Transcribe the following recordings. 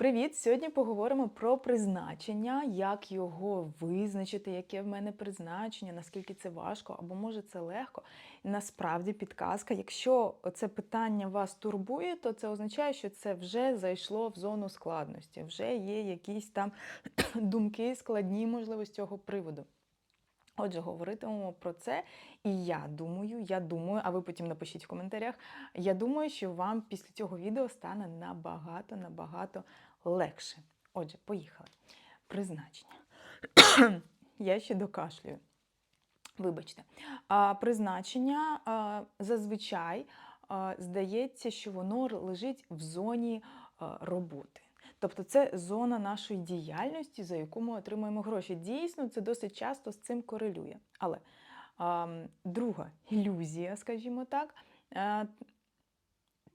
Привіт! Сьогодні поговоримо про призначення, як його визначити, яке в мене призначення, наскільки це важко, або може це легко. Насправді підказка. Якщо це питання вас турбує, то це означає, що це вже зайшло в зону складності, вже є якісь там думки складні, можливо, з цього приводу. Отже, говоритимемо про це. І я думаю, я думаю, а ви потім напишіть в коментарях. Я думаю, що вам після цього відео стане набагато, набагато легше. Отже, поїхали. Призначення. я ще докашлюю. Вибачте, а, призначення а, зазвичай а, здається, що воно лежить в зоні а, роботи. Тобто це зона нашої діяльності, за яку ми отримуємо гроші. Дійсно, це досить часто з цим корелює. Але а, друга ілюзія, скажімо так, а,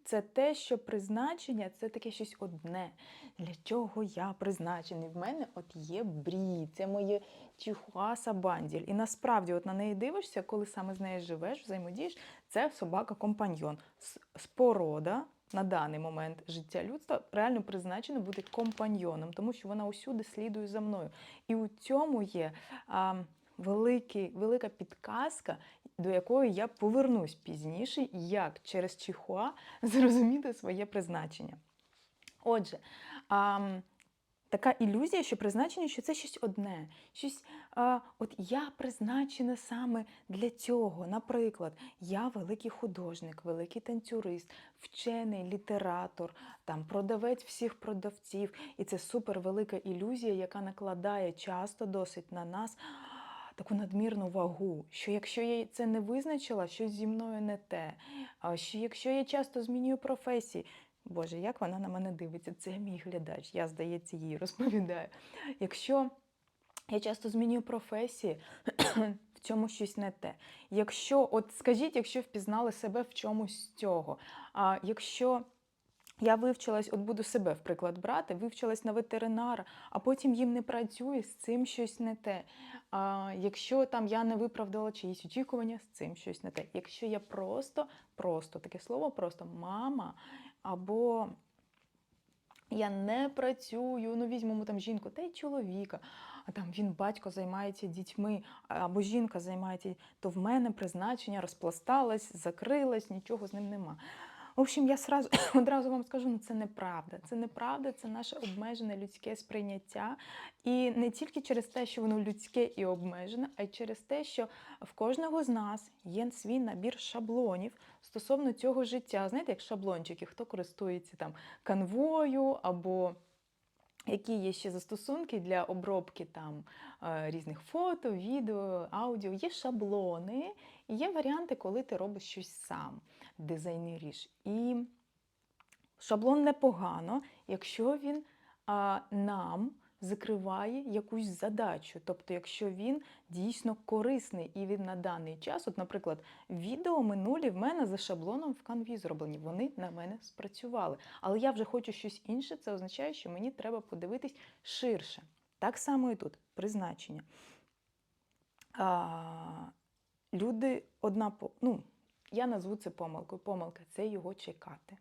це те, що призначення це таке щось одне. Для чого я призначений? В мене от є брі, це моє чихуаса банділь. І насправді, от на неї дивишся, коли саме з нею живеш, взаємодієш, це собака-компаньйон. Спорода на даний момент життя людства реально призначена бути компаньйоном, тому що вона усюди слідує за мною. І у цьому є а, великий, велика підказка, до якої я повернусь пізніше, як через чихуа зрозуміти своє призначення. Отже, а, така ілюзія, що призначення, що це щось одне, щось, а, от я призначена саме для цього. Наприклад, я великий художник, великий танцюрист, вчений літератор, там продавець всіх продавців. І це супер велика ілюзія, яка накладає часто досить на нас таку надмірну вагу, що якщо я це не визначила, щось зі мною не те. Що якщо я часто змінюю професії, Боже, як вона на мене дивиться? Це мій глядач. Я, здається, їй розповідаю. Якщо я часто змінюю професії, в цьому щось не те. Якщо, от скажіть, якщо впізнали себе в чомусь з цього. А якщо я вивчилась, от буду себе в приклад брати, вивчилась на ветеринара, а потім їм не працює, з цим щось не те. А, якщо там я не виправдала чиїсь очікування, з цим щось не те. Якщо я просто, просто таке слово, просто мама або я не працюю, ну візьмемо там жінку та й чоловіка, а там він батько займається дітьми, або жінка займається, то в мене призначення розпласталось, закрилось, нічого з ним нема. В общем, я сразу, одразу вам скажу, ну це неправда. Це неправда, це наше обмежене людське сприйняття. І не тільки через те, що воно людське і обмежене, а й через те, що в кожного з нас є свій набір шаблонів стосовно цього життя. Знаєте, як шаблончики, хто користується там канвою або. Які є ще застосунки для обробки там е, різних фото, відео, аудіо, є шаблони, і є варіанти, коли ти робиш щось сам, дизайнеріш. І шаблон непогано, якщо він а, нам закриває якусь задачу. Тобто, якщо він дійсно корисний і він на даний час, от, наприклад, відео минулі в мене за шаблоном в канві зроблені, вони на мене спрацювали. Але я вже хочу щось інше, це означає, що мені треба подивитись ширше. Так само і тут призначення. А, люди одна по- ну, я назву це помилкою. Помилка це його чекати.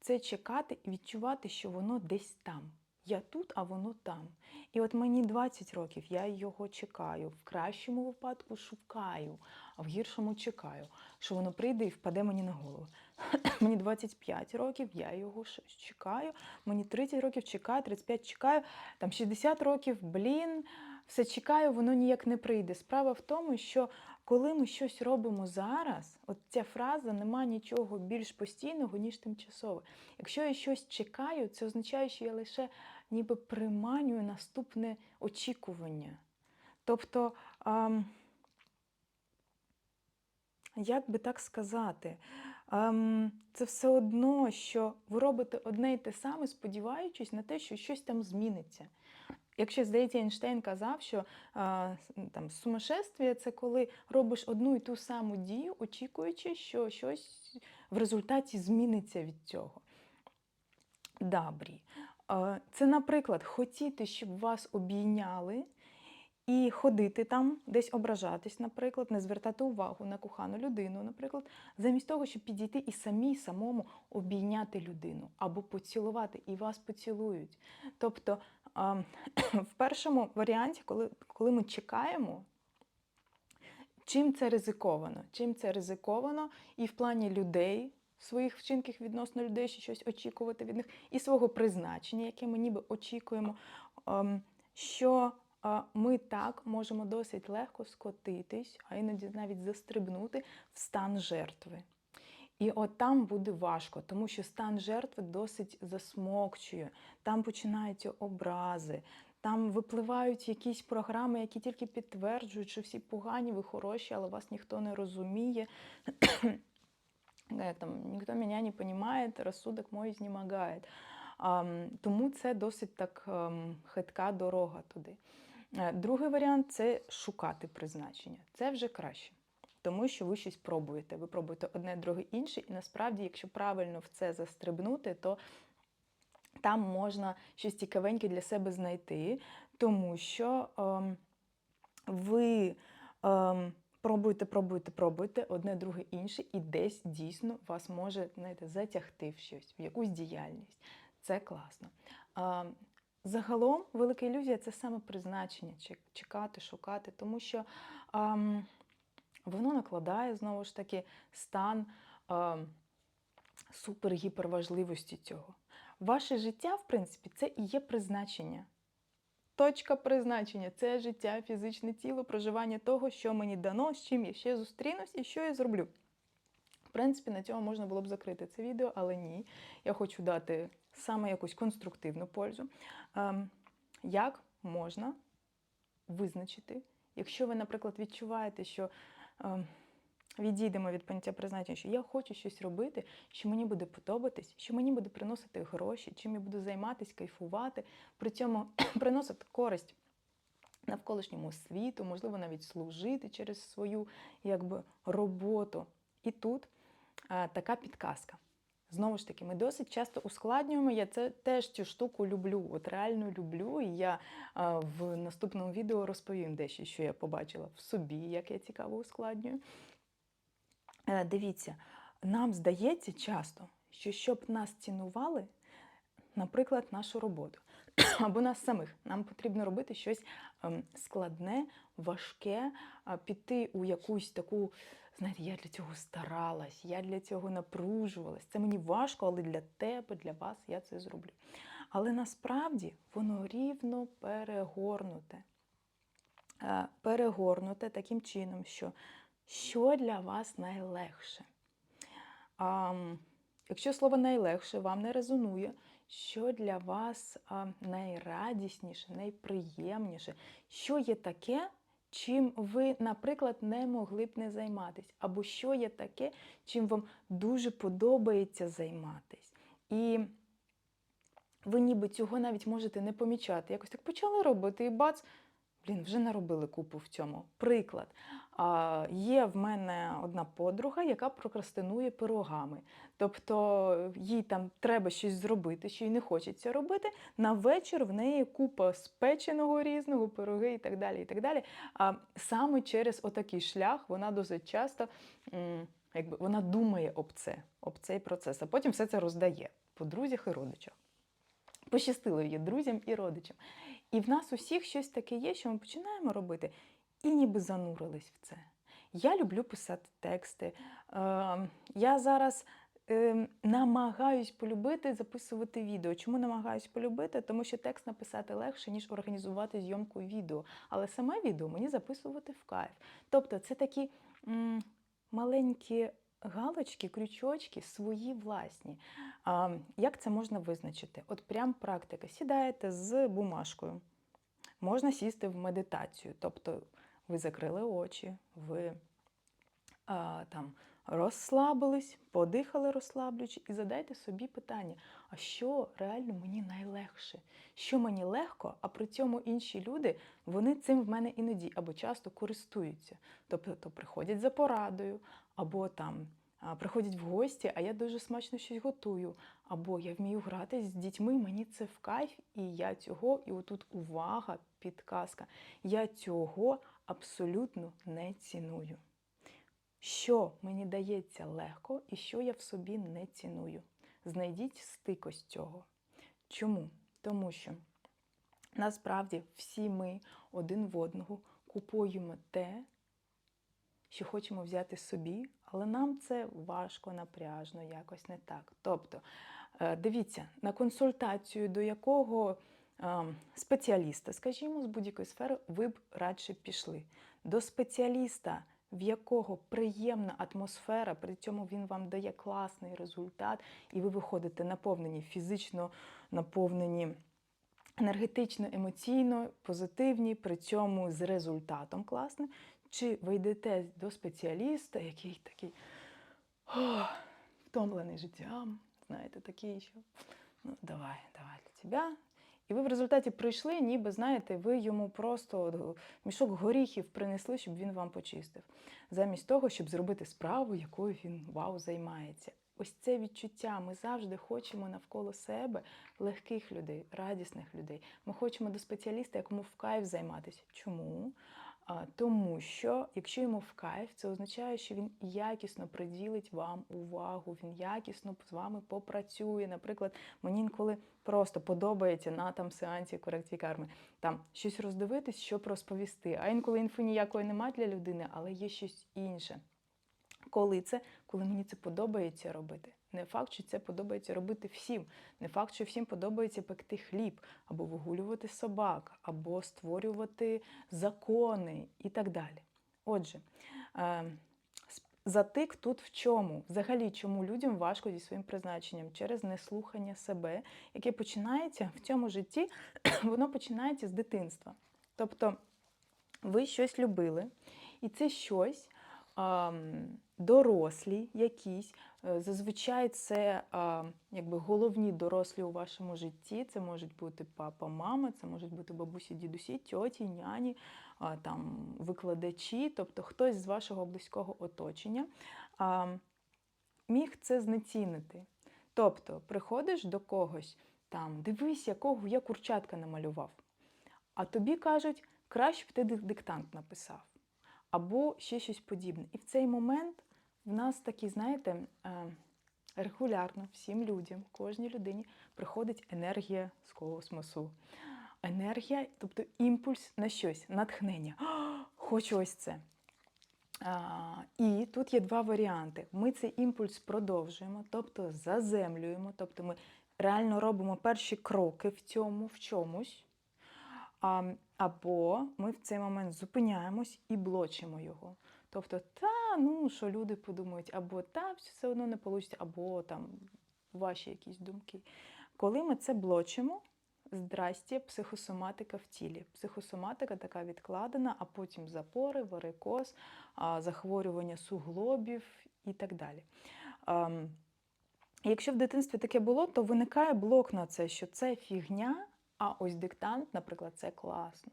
Це чекати і відчувати, що воно десь там. Я тут, а воно там. І от мені 20 років, я його чекаю. В кращому випадку шукаю, а в гіршому чекаю, що воно прийде і впаде мені на голову. мені 25 років, я його чекаю. Мені 30 років чекаю, 35 чекаю, там 60 років, блін, все чекаю, воно ніяк не прийде. Справа в тому, що коли ми щось робимо зараз, от ця фраза нема нічого більш постійного, ніж тимчасове. Якщо я щось чекаю, це означає, що я лише ніби приманюю наступне очікування. Тобто, ем, як би так сказати, ем, це все одно, що ви робите одне й те саме, сподіваючись на те, що щось там зміниться. Якщо, здається, Ейнштейн казав, що а, там, сумасшествие – це коли робиш одну і ту саму дію, очікуючи, що щось в результаті зміниться від цього. Добрі. Е, Це, наприклад, хотіти, щоб вас обійняли, і ходити там, десь ображатись, наприклад, не звертати увагу на кохану людину, наприклад, замість того, щоб підійти і самі самому обійняти людину або поцілувати, і вас поцілують. Тобто а, в першому варіанті, коли, коли ми чекаємо, чим це ризиковано? Чим це ризиковано і в плані людей, своїх вчинків відносно людей, що щось очікувати від них, і свого призначення, яке ми ніби очікуємо, ем, що е, ми так можемо досить легко скотитись, а іноді навіть застрибнути в стан жертви. І от там буде важко, тому що стан жертви досить засмокчує. Там починаються образи, там випливають якісь програми, які тільки підтверджують, що всі погані, ви хороші, але вас ніхто не розуміє. Там, ніхто мене не розуміє, розсудок мой знемагає. Ам, Тому це досить так ем, хитка дорога туди. Е, Другий варіант це шукати призначення. Це вже краще. Тому що ви щось пробуєте. Ви пробуєте одне, друге, інше, і насправді, якщо правильно в це застрибнути, то там можна щось цікавеньке для себе знайти, тому що ем, ви ем, пробуєте, пробуєте, пробуєте одне, друге, інше, і десь дійсно вас може знаєте, затягти в щось, в якусь діяльність. Це класно. Ем, загалом, велика ілюзія це саме призначення, чекати, шукати, тому що ем, воно накладає знову ж таки стан ем, супер-гіперважливості цього. Ваше життя, в принципі, це і є призначення. Точка призначення це життя, фізичне тіло, проживання того, що мені дано, з чим я ще зустрінусь і що я зроблю. В принципі, на цьому можна було б закрити це відео, але ні. Я хочу дати саме якусь конструктивну пользу. Ем, як можна визначити, якщо ви, наприклад, відчуваєте, що відійдемо від поняття призначення, що я хочу щось робити, що мені буде подобатись, що мені буде приносити гроші, чим я буду займатися, кайфувати, при цьому приносити користь навколишньому світу, можливо, навіть служити через свою якби, роботу. І тут а, така підказка. Знову ж таки, ми досить часто ускладнюємо. Я це теж цю штуку люблю. От реально люблю. І я а, в наступному відео розповім дещо, що я побачила в собі, як я цікаво ускладнюю. Е, Дивіться, нам здається часто, що щоб нас цінували, наприклад, нашу роботу або нас самих, нам потрібно робити щось ем, складне, важке, піти у якусь таку, знаєте, я для цього старалась, я для цього напружувалась. Це мені важко, але для тебе, для вас я це зроблю. Але насправді воно рівно перегорнуте. Е, Перегорнуте таким чином, що що для вас найлегше. А, якщо слово найлегше вам не резонує, що для вас найрадісніше, найприємніше, що є таке, чим ви, наприклад, не могли б не займатися, або що є таке, чим вам дуже подобається займатись. І ви ніби цього навіть можете не помічати. Якось так почали робити і бац. Блін, вже наробили купу в цьому. Приклад. Є в мене одна подруга, яка прокрастинує пирогами. Тобто їй там треба щось зробити, що їй не хочеться робити. На вечір в неї купа спеченого різного, пироги і так далі. і так далі. А саме через отакий шлях вона досить часто якби, вона думає об це, об цей процес, а потім все це роздає по друзях і родичах. Пощастило її друзям і родичам. І в нас усіх щось таке є, що ми починаємо робити, і ніби занурились в це. Я люблю писати тексти. Е, я зараз е, намагаюсь полюбити записувати відео. Чому намагаюсь полюбити? Тому що текст написати легше, ніж організувати зйомку відео. Але саме відео мені записувати в кайф. Тобто, це такі маленькі галочки, крючочки свої власні. А, як це можна визначити? От прям практика. Сідаєте з бумажкою. Можна сісти в медитацію. Тобто ви закрили очі, ви а, там розслабились, подихали розслаблюючи, і задайте собі питання: а що реально мені найлегше? Що мені легко, а при цьому інші люди вони цим в мене іноді або часто користуються. Тобто приходять за порадою, або там приходять в гості, а я дуже смачно щось готую. Або я вмію грати з дітьми, мені це в кайф, і я цього, і отут увага, підказка. Я цього абсолютно не ціную. Що мені дається легко і що я в собі не ціную. Знайдіть стик ось цього. Чому? Тому що насправді всі ми один в одного купуємо те, що хочемо взяти собі, але нам це важко, напряжно, якось не так. Тобто, е, дивіться, на консультацію до якого спеціаліста, скажімо, з будь-якої сфери, ви б радше пішли. До спеціаліста, в якого приємна атмосфера, при цьому він вам дає класний результат, і ви виходите наповнені фізично, наповнені енергетично, емоційно, позитивні, при цьому з результатом класним. Чи ви йдете до спеціаліста, який такий «Ох, втомлений життям, знаєте, такий, що ну давай, давай для тебе. І ви в результаті прийшли, ніби знаєте, ви йому просто мішок горіхів принесли, щоб він вам почистив, замість того, щоб зробити справу, якою він вау займається. Ось це відчуття. Ми завжди хочемо навколо себе легких людей, радісних людей. Ми хочемо до спеціаліста, якому в кайф займатися. Чому? Тому що якщо йому в кайф, це означає, що він якісно приділить вам увагу, він якісно з вами попрацює. Наприклад, мені інколи просто подобається на там сеансі корекції карми там щось роздивитись, щоб розповісти. А інколи інфи ніякої немає для людини, але є щось інше. Коли це, коли мені це подобається робити. Не факт, що це подобається робити всім. Не факт, що всім подобається пекти хліб, або вигулювати собак, або створювати закони і так далі. Отже, е, затик тут в чому? Взагалі, чому людям важко зі своїм призначенням через неслухання себе, яке починається в цьому житті, воно починається з дитинства. Тобто ви щось любили, і це щось дорослі якісь. Е, зазвичай це якби головні дорослі у вашому житті. Це можуть бути папа, мама, це можуть бути бабусі, дідусі, тьоті, няні, там, викладачі, тобто хтось з вашого близького оточення міг це знецінити. Тобто приходиш до когось, там, дивись, якого я курчатка намалював. А тобі кажуть, краще б ти диктант написав або ще щось подібне. І в цей момент в нас такі, знаєте, е, регулярно всім людям, кожній людині приходить енергія з космосу. Енергія, тобто імпульс на щось, натхнення. Хочу ось це. А, І тут є два варіанти. Ми цей імпульс продовжуємо, тобто заземлюємо, тобто ми реально робимо перші кроки в цьому, в чомусь. А, Або ми в цей момент зупиняємось і блочимо його. Тобто, та, ну що люди подумають, або та все одно не вийде, або там ваші якісь думки. Коли ми це блочимо, здрасті, психосоматика в тілі. Психосоматика така відкладена, а потім запори, варикоз, захворювання суглобів і так далі. Якщо в дитинстві таке було, то виникає блок на це, що це фігня. А ось диктант, наприклад, це класно.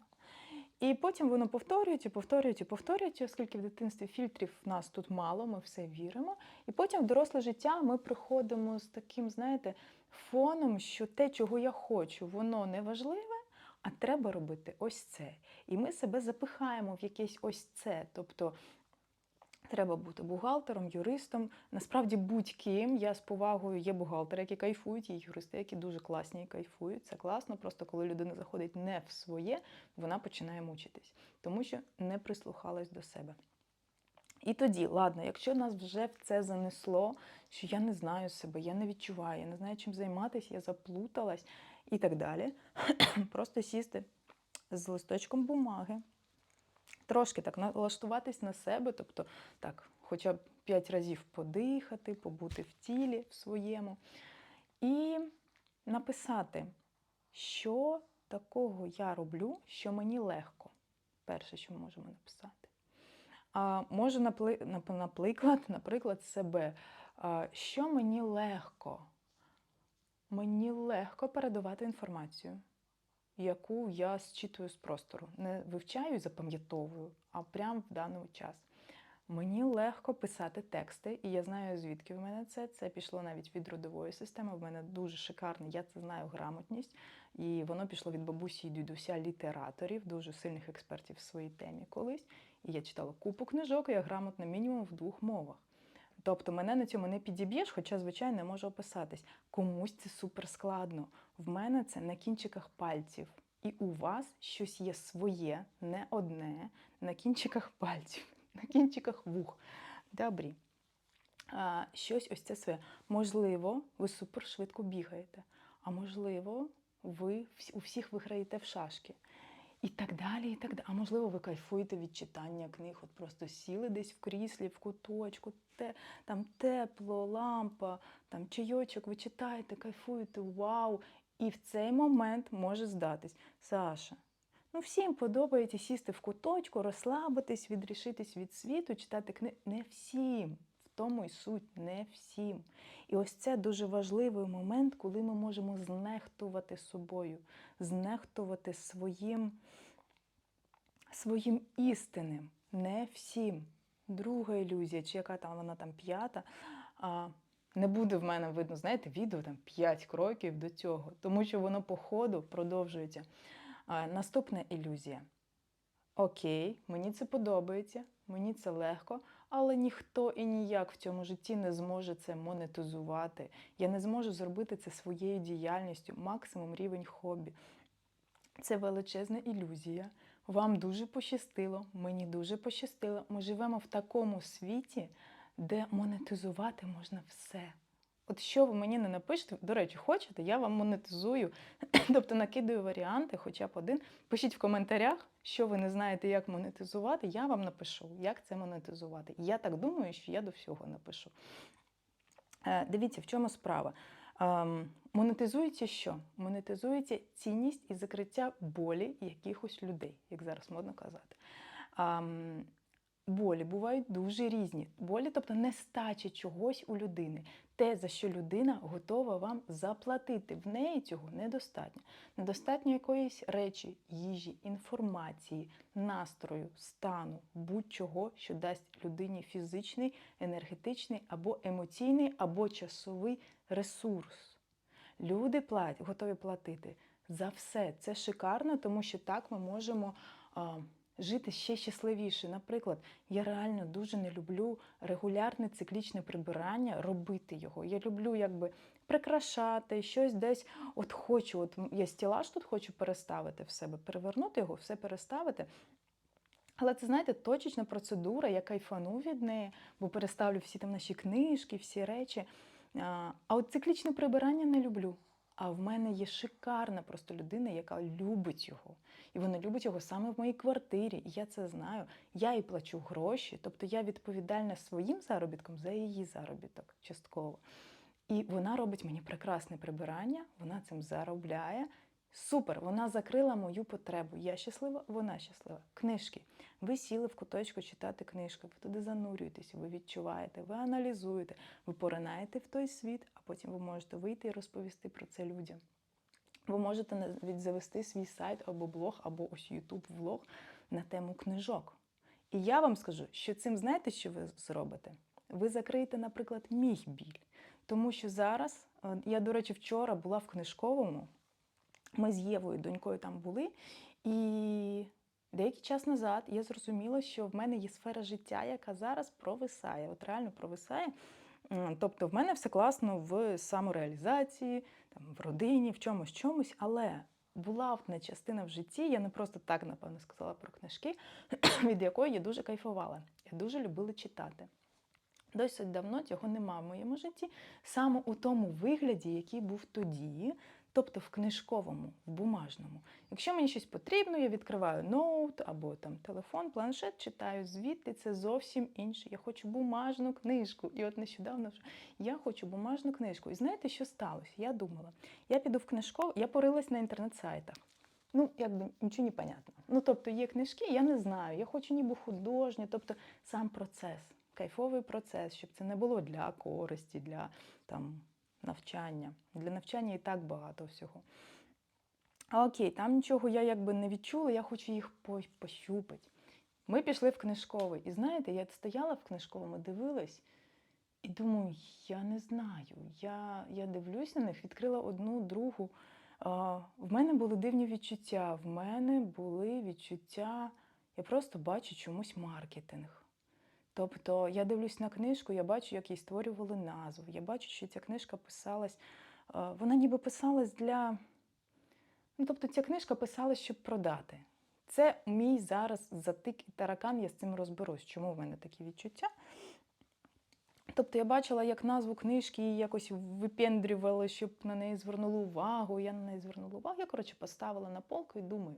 І потім воно повторюють і повторюють і повторюють, оскільки в дитинстві фільтрів в нас тут мало, ми все віримо. І потім в доросле життя ми приходимо з таким, знаєте, фоном, що те, чого я хочу, воно не важливе, а треба робити ось це. І ми себе запихаємо в якесь ось це. Тобто Треба бути бухгалтером, юристом. Насправді будь-ким я з повагою є бухгалтери, які кайфують, і юристи, які дуже класні і кайфують. Це класно. Просто коли людина заходить не в своє, вона починає мучитись, тому що не прислухалась до себе. І тоді, ладно, якщо нас вже в це занесло, що я не знаю себе, я не відчуваю, я не знаю, чим займатися, я заплуталась і так далі. Просто сісти з листочком бумаги трошки так налаштуватись на себе, тобто так, хоча б п'ять разів подихати, побути в тілі в своєму. І написати, що такого я роблю, що мені легко. Перше, що ми можемо написати. А, Можу, наприклад, наприклад, себе. Що мені легко? Мені легко передавати інформацію яку я зчитую з простору. Не вивчаю і запам'ятовую, а прямо в даний час. Мені легко писати тексти, і я знаю, звідки в мене це. Це пішло навіть від родової системи. В мене дуже шикарний, я це знаю, грамотність. І воно пішло від бабусі і дідуся літераторів, дуже сильних експертів в своїй темі колись. І я читала купу книжок, і я грамотна мінімум в двох мовах. Тобто мене на цьому не підіб'єш, хоча, звичайно, не можу описатись. Комусь це супер складно. В мене це на кінчиках пальців. І у вас щось є своє, не одне, на кінчиках пальців, на кінчиках вух. Добрі. А, щось ось це своє. Можливо, ви супер швидко бігаєте, а можливо, ви у всіх виграєте в шашки. І так далі, і так далі. А можливо, ви кайфуєте від читання книг, от просто сіли десь в кріслі, в куточку, те, там тепло, лампа, там чайочок, ви читаєте, кайфуєте, вау. І в цей момент може здатись. Саша, ну всім подобається сісти в куточку, розслабитись, відрішитись від світу, читати книги. Не всім. Тому і суть, не всім. І ось це дуже важливий момент, коли ми можемо знехтувати собою, знехтувати своїм, своїм істинним, не всім. Друга ілюзія, чи яка там вона там п'ята. А, не буде в мене видно, знаєте, відео там 5 кроків до цього, тому що воно по ходу продовжується. А, наступна ілюзія. Окей, мені це подобається, мені це легко, але ніхто і ніяк в цьому житті не зможе це монетизувати. Я не зможу зробити це своєю діяльністю, максимум рівень хобі. Це величезна ілюзія. Вам дуже пощастило, мені дуже пощастило. Ми живемо в такому світі, де монетизувати можна все. От що ви мені не напишете, до речі, хочете, я вам монетизую, тобто накидаю варіанти, хоча б один. Пишіть в коментарях, що ви не знаєте, як монетизувати, я вам напишу, як це монетизувати. Я так думаю, що я до всього напишу. Е, Дивіться, в чому справа. Ем, Монетизується що? Монетизується цінність і закриття болі якихось людей, як зараз модно казати. Болі бувають дуже різні. Болі, тобто нестача чогось у людини. Те, за що людина готова вам заплатити. В неї цього недостатньо. Недостатньо якоїсь речі, їжі, інформації, настрою, стану, будь-чого, що дасть людині фізичний, енергетичний або емоційний, або часовий ресурс. Люди платять, готові платити за все. Це шикарно, тому що так ми можемо жити ще щасливіше. Наприклад, я реально дуже не люблю регулярне циклічне прибирання, робити його. Я люблю якби прикрашати, щось десь. От хочу, от я стілаж тут хочу переставити в себе, перевернути його, все переставити. Але це, знаєте, точечна процедура, я кайфану від неї, бо переставлю всі там наші книжки, всі речі. А от циклічне прибирання не люблю. А в мене є шикарна просто людина, яка любить його. І вона любить його саме в моїй квартирі. І я це знаю. Я їй плачу гроші, тобто я відповідальна своїм заробітком за її заробіток частково. І вона робить мені прекрасне прибирання, вона цим заробляє. Супер, вона закрила мою потребу. Я щаслива, вона щаслива. Книжки. Ви сіли в куточку читати книжку, ви туди занурюєтесь, ви відчуваєте, ви аналізуєте, ви поринаєте в той світ, а потім ви можете вийти і розповісти про це людям. Ви можете навіть завести свій сайт або блог, або ось YouTube влог на тему книжок. І я вам скажу, що цим знаєте, що ви зробите? Ви закриєте, наприклад, мій біль. Тому що зараз, е, я, до речі, вчора була в книжковому. Ми з Євою, донькою там були, і деякий час назад я зрозуміла, що в мене є сфера життя, яка зараз провисає, от реально провисає. Тобто в мене все класно в самореалізації, там, в родині, в чомусь чомусь, але була одна частина в житті, я не просто так, напевно, сказала про книжки, від якої я дуже кайфувала. Я дуже любила читати. Досить давно цього нема в моєму житті, саме у тому вигляді, який був тоді, тобто в книжковому, в бумажному. Якщо мені щось потрібно, я відкриваю ноут або там телефон, планшет, читаю звідти, це зовсім інше. Я хочу бумажну книжку. І от нещодавно вже я хочу бумажну книжку. І знаєте, що сталося? Я думала, я піду в книжкову, я порилась на інтернет-сайтах. Ну, якби нічого не понятно. Ну, тобто є книжки, я не знаю. Я хочу ніби художню, тобто сам процес, кайфовий процес, щоб це не було для користі, для там навчання. Для навчання і так багато всього. А окей, там нічого я якби не відчула, я хочу їх по- пощупати. Ми пішли в книжковий. І знаєте, я стояла в книжковому, дивилась і думаю, я не знаю. Я, я дивлюсь на них, відкрила одну, другу. А, в мене були дивні відчуття. В мене були відчуття, я просто бачу чомусь маркетинг. Тобто я дивлюсь на книжку, я бачу, як їй створювали назву. Я бачу, що ця книжка писалась, вона ніби писалась для. Ну, тобто ця книжка писалась, щоб продати. Це мій зараз затик і таракан, я з цим розберусь, чому в мене такі відчуття. Тобто я бачила, як назву книжки її якось випендрювали, щоб на неї звернули увагу. Я на неї звернула увагу. Я, коротше, поставила на полку і думаю,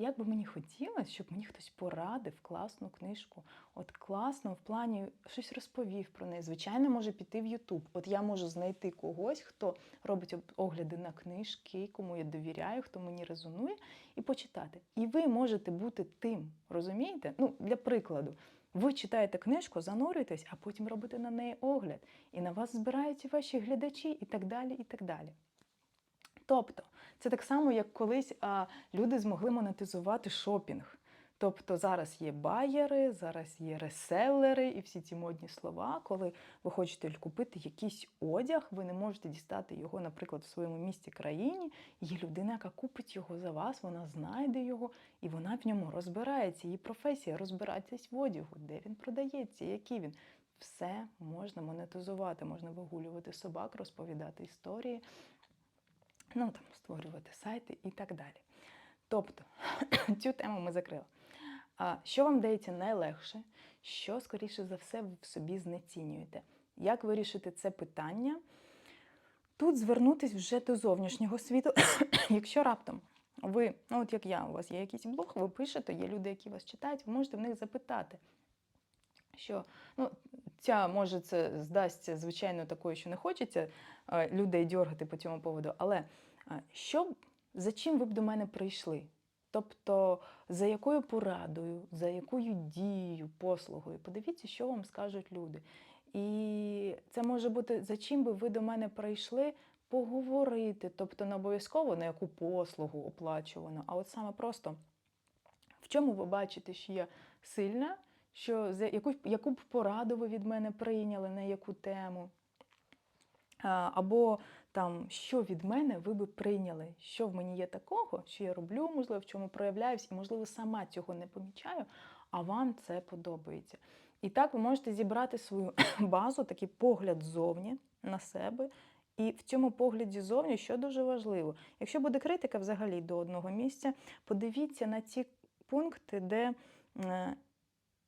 як би мені хотілося, щоб мені хтось порадив класну книжку. От класно, в плані щось розповів про неї. Звичайно, може піти в Ютуб. От я можу знайти когось, хто робить огляди на книжки, кому я довіряю, хто мені резонує, і почитати. І ви можете бути тим, розумієте? Ну, для прикладу. Ви читаєте книжку, занурюєтесь, а потім робите на неї огляд. І на вас збираються ваші глядачі, і так далі, і так далі. Тобто, це так само, як колись а, люди змогли монетизувати шопінг. Тобто зараз є байери, зараз є реселери і всі ці модні слова. Коли ви хочете купити якийсь одяг, ви не можете дістати його, наприклад, в своєму місті країні. Є людина, яка купить його за вас, вона знайде його і вона в ньому розбирається. Її професія розбиратись в одягу, де він продається, який він. Все можна монетизувати, можна вигулювати собак, розповідати історії, ну там створювати сайти і так далі. Тобто цю тему ми закрили. А що вам дається найлегше? Що, скоріше за все, ви в собі знецінюєте? Як вирішити це питання? Тут звернутись вже до зовнішнього світу. Якщо раптом ви, ну от як я, у вас є якийсь блог, ви пишете, є люди, які вас читають, ви можете в них запитати, що ну, ця може це здасться, звичайно, такою, що не хочеться е, людей дьоргати по цьому поводу, але е, що, за чим ви б до мене прийшли? Тобто, за якою порадою, за якою дією, послугою, подивіться, що вам скажуть люди. І це може бути за чим би ви до мене прийшли поговорити, тобто не обов'язково на яку послугу оплачувану, а от саме просто в чому ви бачите, що я сильна, що яку, яку б пораду ви від мене прийняли, на яку тему. Або там, що від мене ви би прийняли, що в мені є такого, що я роблю, можливо, в чому проявляюсь, і, можливо, сама цього не помічаю, а вам це подобається. І так ви можете зібрати свою базу, такий погляд ззовні на себе. І в цьому погляді ззовні, що дуже важливо, якщо буде критика взагалі до одного місця, подивіться на ті пункти, де, е,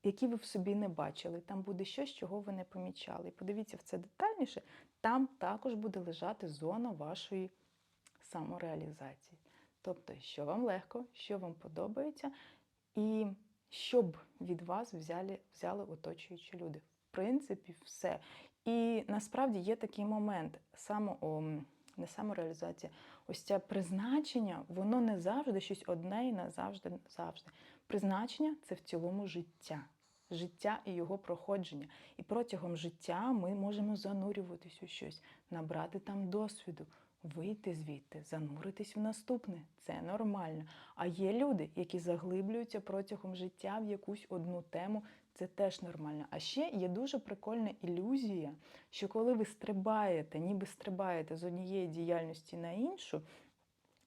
які ви в собі не бачили. Там буде щось, чого ви не помічали. І подивіться в це детальніше, там також буде лежати зона вашої самореалізації. Тобто, що вам легко, що вам подобається, і що б від вас взяли, взяли оточуючі люди. В принципі, все. І насправді є такий момент, само, не самореалізація, ось це призначення, воно не завжди щось одне і не завжди завжди. Призначення це в цілому життя. Життя і його проходження. І протягом життя ми можемо занурюватись у щось, набрати там досвіду, вийти звідти, зануритись в наступне. Це нормально. А є люди, які заглиблюються протягом життя в якусь одну тему. Це теж нормально. А ще є дуже прикольна ілюзія, що коли ви стрибаєте, ніби стрибаєте з однієї діяльності на іншу,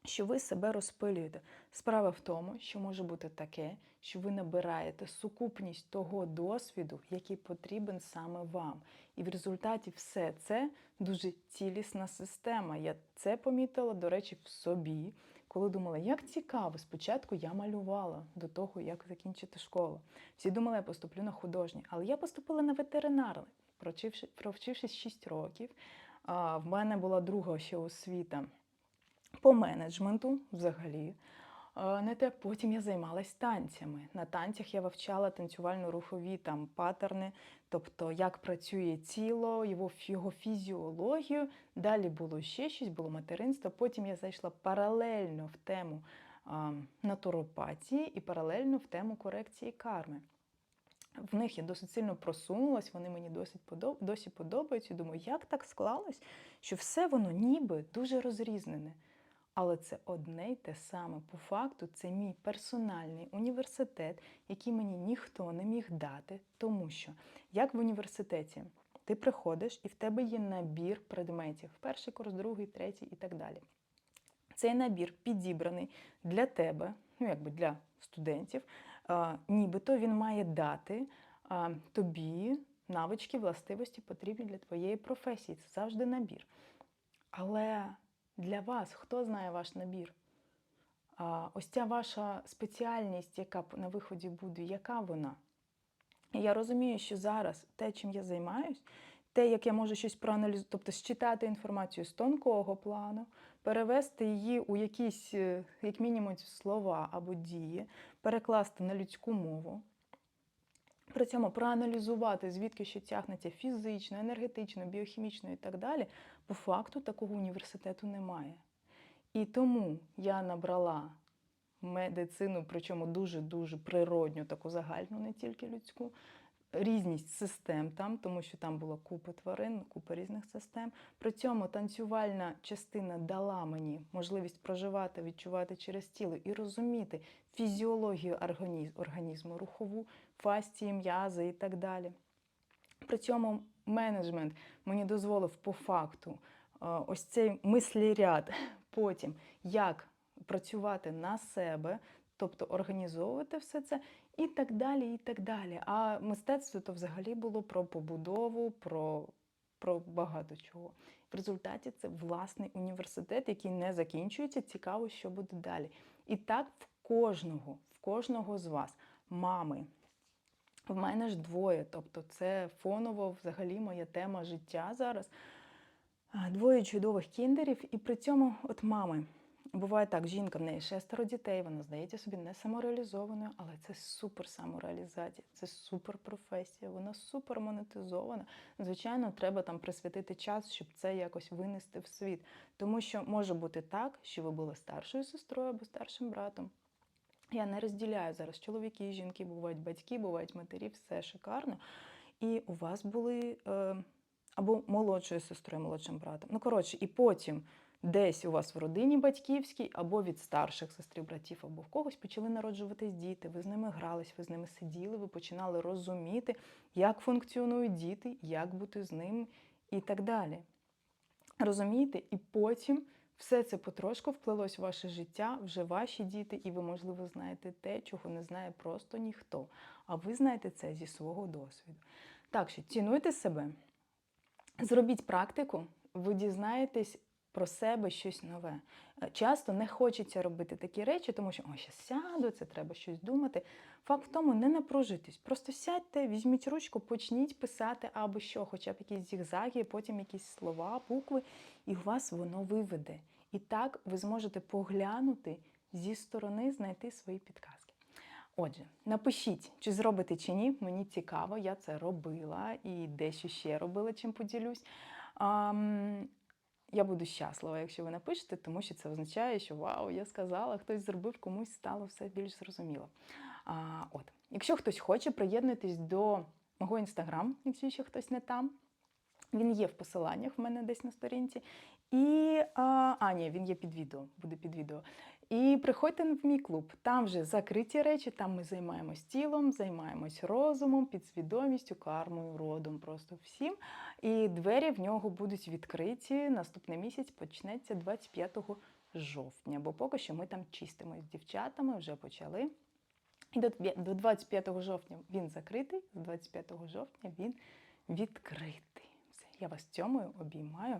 що ви себе розпилюєте. Справа в тому, що може бути таке, що ви набираєте сукупність того досвіду, який потрібен саме вам. І в результаті все це дуже цілісна система. Я це помітила, до речі, в собі, коли думала, як цікаво, спочатку я малювала до того, як закінчити школу. Всі думали, я поступлю на художній, але я поступила на ветеринарний, провчивши- провчившись 6 років. В мене була друга ще освіта по менеджменту взагалі. Не те, потім я займалась танцями. На танцях я вивчала танцювально-рухові там патерни, тобто як працює тіло, його, його фізіологію. Далі було ще щось, було материнство. Потім я зайшла паралельно в тему а, натуропатії і паралельно в тему корекції карми. В них я досить сильно просунулась, вони мені досить подоб... досі подобаються. Думаю, як так склалось, що все воно ніби дуже розрізнене. Але це одне й те саме. По факту, це мій персональний університет, який мені ніхто не міг дати, тому що як в університеті ти приходиш і в тебе є набір предметів: перший курс, другий, третій і так далі. Цей набір підібраний для тебе, ну якби для студентів, а, нібито він має дати а, тобі навички, властивості потрібні для твоєї професії. Це завжди набір. Але для вас хто знає ваш набір? Ось ця ваша спеціальність, яка на виході буде, яка вона? Я розумію, що зараз те, чим я займаюсь, те, як я можу щось проаналізувати, тобто считати інформацію з тонкого плану, перевести її у якісь, е, як мінімум, слова або дії, перекласти на людську мову. При цьому проаналізувати, звідки що тягнеться фізично, енергетично, біохімічно і так далі, по факту такого університету немає. І тому я набрала медицину, причому дуже-дуже природню, таку загальну, не тільки людську, різність систем там, тому що там було купа тварин, купа різних систем. При цьому танцювальна частина дала мені можливість проживати, відчувати через тіло і розуміти фізіологію організму, рухову, фасції, м'язи і так далі. При цьому менеджмент мені дозволив по факту е, ось цей мисліряд потім, як працювати на себе, тобто організовувати все це і так далі. і так далі. А мистецтво то взагалі було про побудову, про, про багато чого. В результаті це власний університет, який не закінчується. Цікаво, що буде далі. І так в кожного, в кожного з вас, мами, в мене ж двоє, тобто це фоново взагалі моя тема життя зараз. Двоє чудових кіндерів, і при цьому, от мами, буває так, жінка в неї шестеро дітей, вона здається собі не самореалізованою, але це супер самореалізація, це супер професія, вона супер монетизована. Звичайно, треба там присвятити час, щоб це якось винести в світ. Тому що може бути так, що ви були старшою сестрою або старшим братом. Я не розділяю зараз чоловіки, жінки, бувають батьки, бувають матері, все шикарно. І у вас були е, або молодшою сестрою, молодшим братом. Ну, коротше, і потім десь у вас в родині батьківській, або від старших сестрів, братів, або в когось почали народжуватись діти. Ви з ними грались, ви з ними сиділи, ви починали розуміти, як функціонують діти, як бути з ними і так далі. Розумієте? І потім все це потрошку вплилось в ваше життя, вже ваші діти, і ви, можливо, знаєте те, чого не знає просто ніхто. А ви знаєте це зі свого досвіду. Так що цінуйте себе, зробіть практику, ви дізнаєтесь про себе щось нове. Е, Часто не хочеться робити такі речі, тому що ой, щас сяду, це треба щось думати. Факт в тому, не напружуйтесь. Просто сядьте, візьміть ручку, почніть писати або що, хоча б якісь зігзаги, потім якісь слова, букви, і у вас воно виведе. І так ви зможете поглянути зі сторони, знайти свої підказки. Отже, напишіть, чи зробите чи ні. Мені цікаво, я це робила і дещо ще робила, чим поділюсь. Я буду щаслива, якщо ви напишете, тому що це означає, що вау, я сказала, хтось зробив, комусь стало все більш зрозуміло. А, от. Якщо хтось хоче, приєднуйтесь до мого інстаграм, якщо ще хтось не там. Він є в посиланнях в мене десь на сторінці. І, а, а, ні, він є під відео, буде під відео. І приходьте в мій клуб. Там вже закриті речі, там ми займаємось тілом, займаємось розумом, підсвідомістю, кармою, родом, просто всім. І двері в нього будуть відкриті. Наступний місяць почнеться 25 жовтня, бо поки що ми там чистимо з дівчатами, вже почали. І до 25 жовтня він закритий, з 25 жовтня він відкритий. Все, я вас цьомою обіймаю.